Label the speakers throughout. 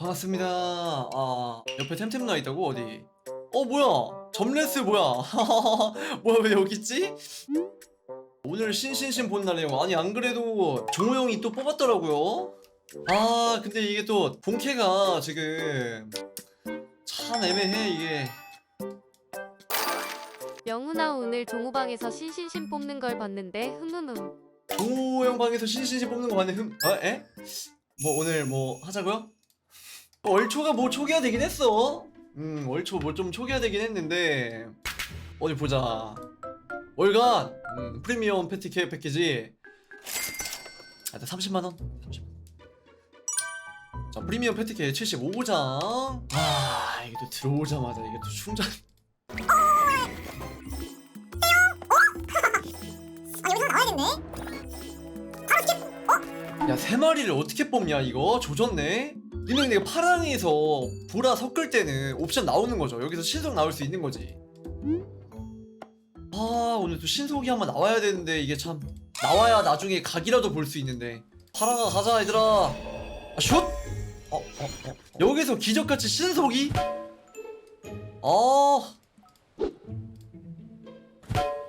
Speaker 1: 반갑습니다. 아, 옆에 템템 나 있다고 어디? 어 뭐야? 점레스 뭐야? 뭐야 왜 여기 있지? 오늘 신신신 본 날이에요. 아니 안 그래도 종호 형이 또 뽑았더라고요. 아 근데 이게 또 본캐가 지금 참 애매해 이게.
Speaker 2: 영훈아 오늘 종우방에서 신신신 뽑는 걸 봤는데 흠흠흠
Speaker 1: 종호 형 방에서 신신신 뽑는 거 봤는데 흠? 어? 에? 뭐 오늘 뭐 하자고요? 월초가 뭐 초기화 되긴 했어. 음 월초 뭐 좀 초기화 되긴 했는데 어디 보자. 월간 음, 프리미엄 패티케 패키지. 아, 30만 원. 30만. 자 프리미엄 패티케 75장. 아 이게 또 들어오자마자 이게 또 충전.
Speaker 3: 야
Speaker 1: 세 마리를 어떻게 뽑냐 이거 조졌네 이는 내가 파랑에서 보라 섞을 때는 옵션 나오는 거죠 여기서 신속 나올 수 있는 거지 아 오늘 또 신속이 한번 나와야 되는데 이게 참 나와야 나중에 각이라도 볼 수 있는데 파랑아 가자 얘들아 아, 슛! 어, 어, 어. 여기서 기적같이 신속이? 아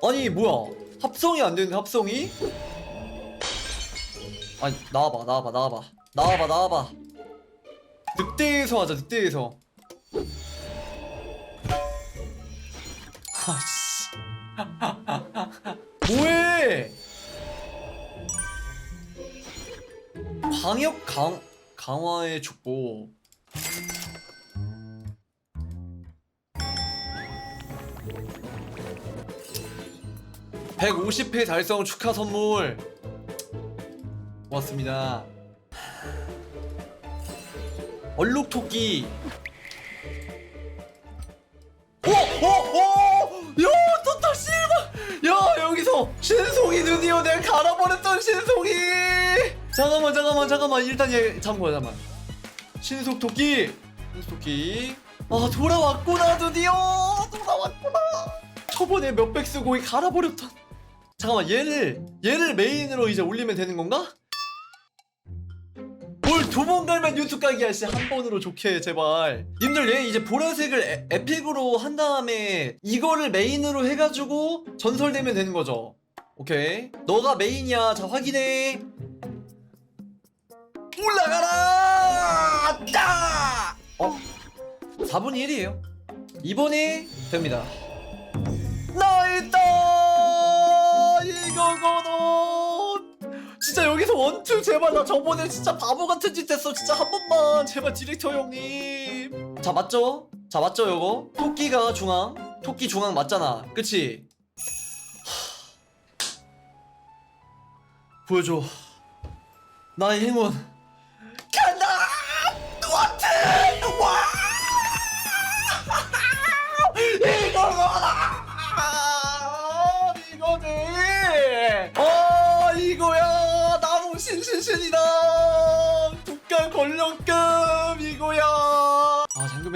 Speaker 1: 아니 뭐야 합성이 안 되는데 합성이? 아니 나와봐 나와봐 나와봐 나와봐 나와봐 늑대에서 하자 늑대에서. 아씨. 뭐해? 광역 강 강화의 축복. (150회) 달성 축하 선물. 고맙습니다. 얼룩토끼. 오! 오! 오! 야! 또또 실버! 야! 여기서 신속이 드디어 내가 갈아버렸던 신속이! 잠깐만 잠깐만 잠깐만 일단 얘 잠깐만 잠깐만 신속 토끼! 신속 토끼 아 돌아왔구나 드디어! 돌아왔구나! 저번에 몇백 쓰고 이 갈아버렸던 잠깐만 얘를 얘를 메인으로 이제 올리면 되는 건가? 뭘두번 갈면 유튜브 가기야 씨한 번으로 좋게 제발. 님들 얘 이제 보라색을 에, 에픽으로 한 다음에 이거를 메인으로 해가지고 전설되면 되는 거죠. 오케이. 너가 메인이야. 자 확인해. 올라가라! 짜! 어? 4분의 1이에요. 이번에 됩니다. 나 있다 이거거든 진짜 여기서 원투 제발 나 저번에 진짜 바보 같은 짓 했어. 진짜 한 번만. 제발 디렉터 형님. 자 맞죠? 자 맞죠 요거? 토끼가 중앙? 토끼 중앙 맞잖아. 그치? 하... 보여줘. 나의 행운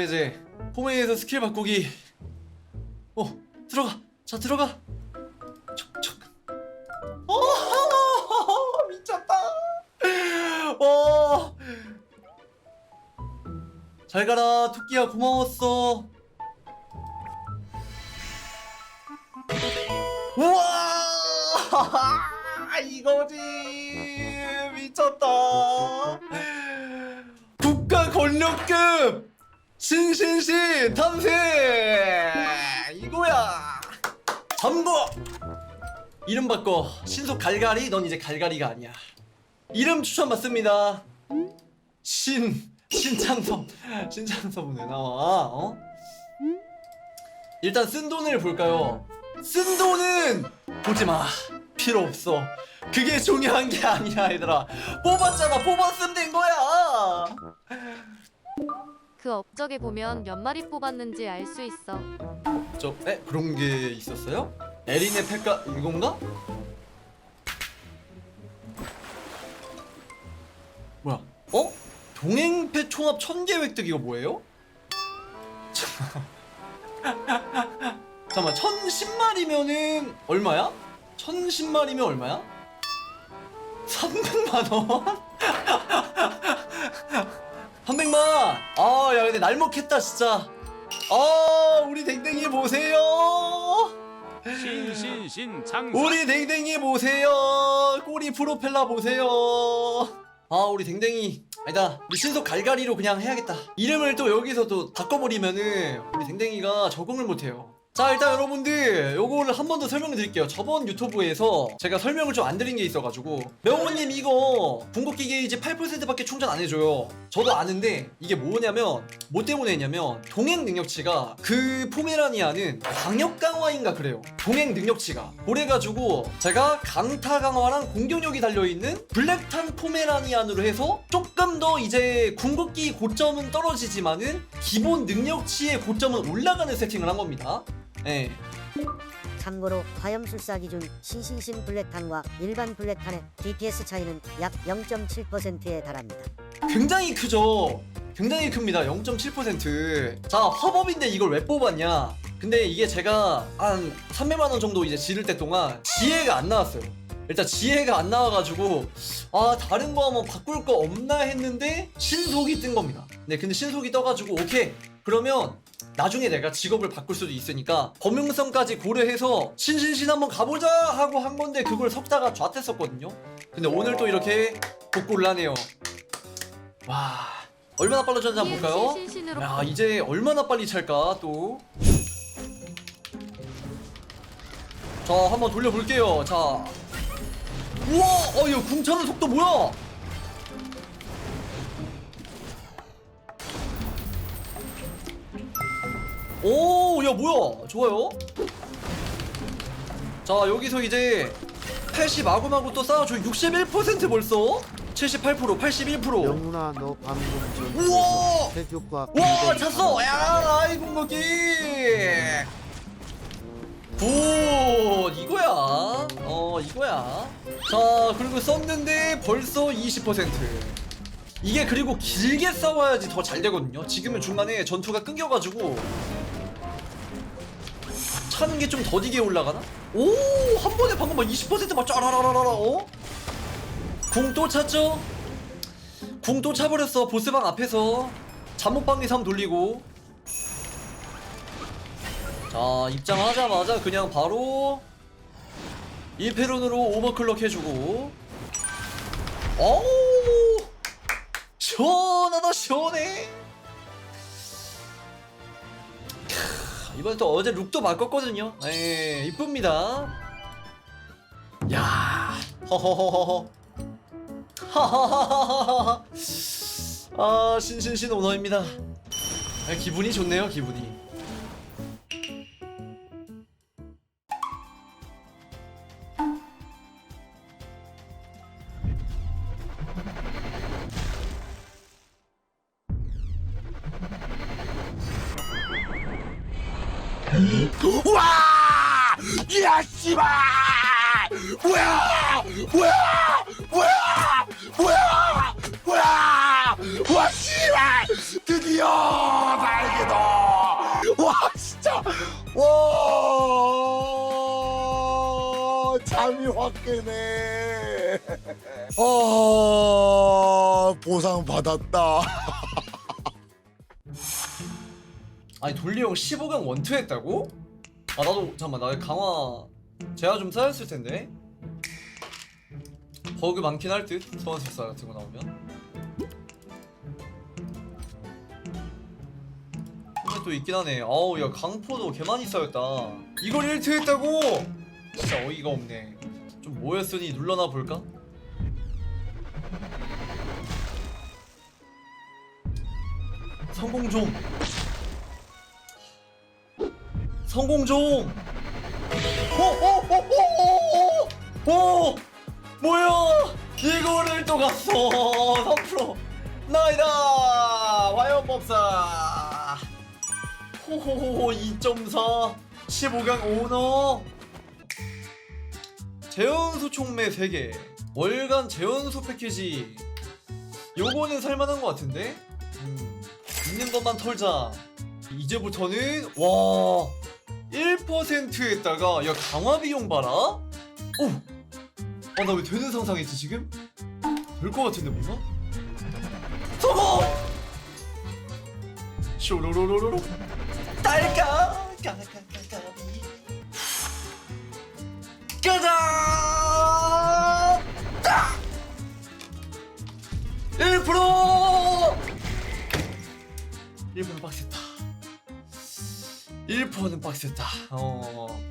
Speaker 1: 해제 홈웨이에서 스킬 바꾸기. 어 들어가. 자 들어가. 촉촉 어 미쳤다. 어. 잘 가라 토끼야. 고마웠어. 우와! 이거지. 미쳤다. 국가 권력급 신신신 탐색 이거야 전부 이름 바꿔 신속 갈갈이 넌 이제 갈갈이가 아니야 이름 추천 받습니다 신 신창섭 신창섭은 왜 나와 어? 일단 쓴 돈을 볼까요? 쓴 돈은 보지 마. 필요 없어. 그게 중요한 게 아니야, 얘들아. 뽑았잖아. 뽑았으면 된 거야.
Speaker 2: 그 업적에 보면 몇 마리 뽑았는지 알 수 있어
Speaker 1: 저, 에? 그런 게 있었어요? 에린의 패가 이건가? 뭐야? 어? 동행패 총합 천개 획득 이거 뭐예요? 잠깐만 1010마리면은 얼마야? 1010마리면 얼마야? 300만원? 300만! 날먹했다 진짜. 아 우리 댕댕이 보세요.
Speaker 4: 신신신 장사.
Speaker 1: 우리 댕댕이 보세요. 꼬리 프로펠러 보세요. 아 우리 댕댕이. 아니다. 우리 신속 갈갈이로 그냥 해야겠다. 이름을 또 여기서 또 바꿔버리면은 우리 댕댕이가 적응을 못해요 자 일단 여러분들 요거를 한 번 더 설명을 드릴게요. 저번 유튜브에서 제가 설명을 좀 안 드린 게 있어가지고. 명호님 이거 궁극기 게이지 8%밖에 충전 안 해줘요. 저도 아는데 이게 뭐냐면 뭐 때문에 했냐면 동행 능력치가 그 포메라니아는 광역 강화인가 그래요. 동행 능력치가. 그래가지고 제가 강타 강화랑 공격력이 달려있는 블랙탄 포메라니안으로 해서 조금 더 이제 궁극기 고점은 떨어지지만은 기본 능력치의 고점은 올라가는 세팅을 한 겁니다 예.
Speaker 5: 참고로 화염술사 기준 신신신 블랙탄과 일반 블랙탄의 DPS 차이는 약 0.7%에 달합니다.
Speaker 1: 굉장히 크죠. 굉장히 큽니다. 0.7%. 자, 화법인데 이걸 왜 뽑았냐? 근데 이게 제가 한 300만 원 정도 이제 지를 때 동안 지혜가 안 나왔어요. 일단 지혜가 안 나와가지고 아 다른 거 한번 바꿀 거 없나 했는데 신속이 뜬 겁니다. 네, 근데 신속이 떠가지고 오케이 그러면 나중에 내가 직업을 바꿀 수도 있으니까 범용성까지 고려해서 신신신 한번 가보자 하고 한 건데 그걸 섞다가 좌했었거든요. 근데 오늘 또 이렇게 복구를 하네요. 와 얼마나 빨라졌는지 한번 볼까요?
Speaker 2: 신신으로
Speaker 1: 야 이제 얼마나 빨리 찰까 또. 자 한번 돌려볼게요. 자. 우와, 어 이거 궁 차는 속도 뭐야? 오, 야 뭐야? 좋아요. 자 여기서 이제 80 마구마구 또 쌓아줘 61% 벌써? 78% 81%
Speaker 6: 영훈아 너 방금 전
Speaker 1: 우와!
Speaker 6: 태교과
Speaker 1: 와 찼어! 야 라이 궁극기 굿 이거야. 어 이거야. 자 그리고 썼는데 벌써 20% 이게 그리고 길게 싸워야지 더 잘 되거든요. 지금은 중간에 전투가 끊겨가지고 차는 게 좀 더디게 올라가나? 오 한 번에 방금 막 20%막 짜라라라라 어? 궁 또 찼죠? 궁 또 차버렸어 보스방 앞에서 잠못방에 삼 돌리고 자 입장하자마자 그냥 바로 이페론으로 오버클럭 해주고 어우 시원하다 시원해 이번에 또 어제 룩도 바꿨거든요. 예 이쁩니다. 야 허허허허 하하하하하. 아 신신신 오너입니다. 아, 기분이 좋네요 기분이
Speaker 7: 와! 야 씨발! 뭐야! 뭐야! 뭐야! 뭐야! 뭐야! 와 씨발! 드디어 날개다! 와 진짜! 와! 잠이 확 깨네. 아 보상 받았다.
Speaker 1: 아니 돌리형 15강 원투 했다고? 아 나도 잠깐만 나 강화 제가 좀 쌓였을 텐데 버그 많긴 할듯 소환술사 같은 거 나오면 근데 또 있긴 하네 아우 야 강포도 개 많이 쌓였다 이걸 1트 했다고? 진짜 어이가 없네 좀 모였으니 눌러나 볼까? 성공 좀 성공 좀. 호호호호호. 오, 뭐야? 이거를 또 갔어. 3% 나이다. 화염법사. 호호호호 2.4. 15강 오너. 재연소 총매 3개. 월간 재연소 패키지. 요거는 살만한 것 같은데? 음, 있는 것만 털자. 이제부터는 와 1%에다가 야 강화 비용 봐라. 오, 아나 왜 되는 상상했지 지금? 될 것 같은데 뭔가? 성공! 쇼로로로로 딸까? 까까까까비 가자! 딱! 1% 1% 빡셌다. 슬퍼하는 박스였다. 어.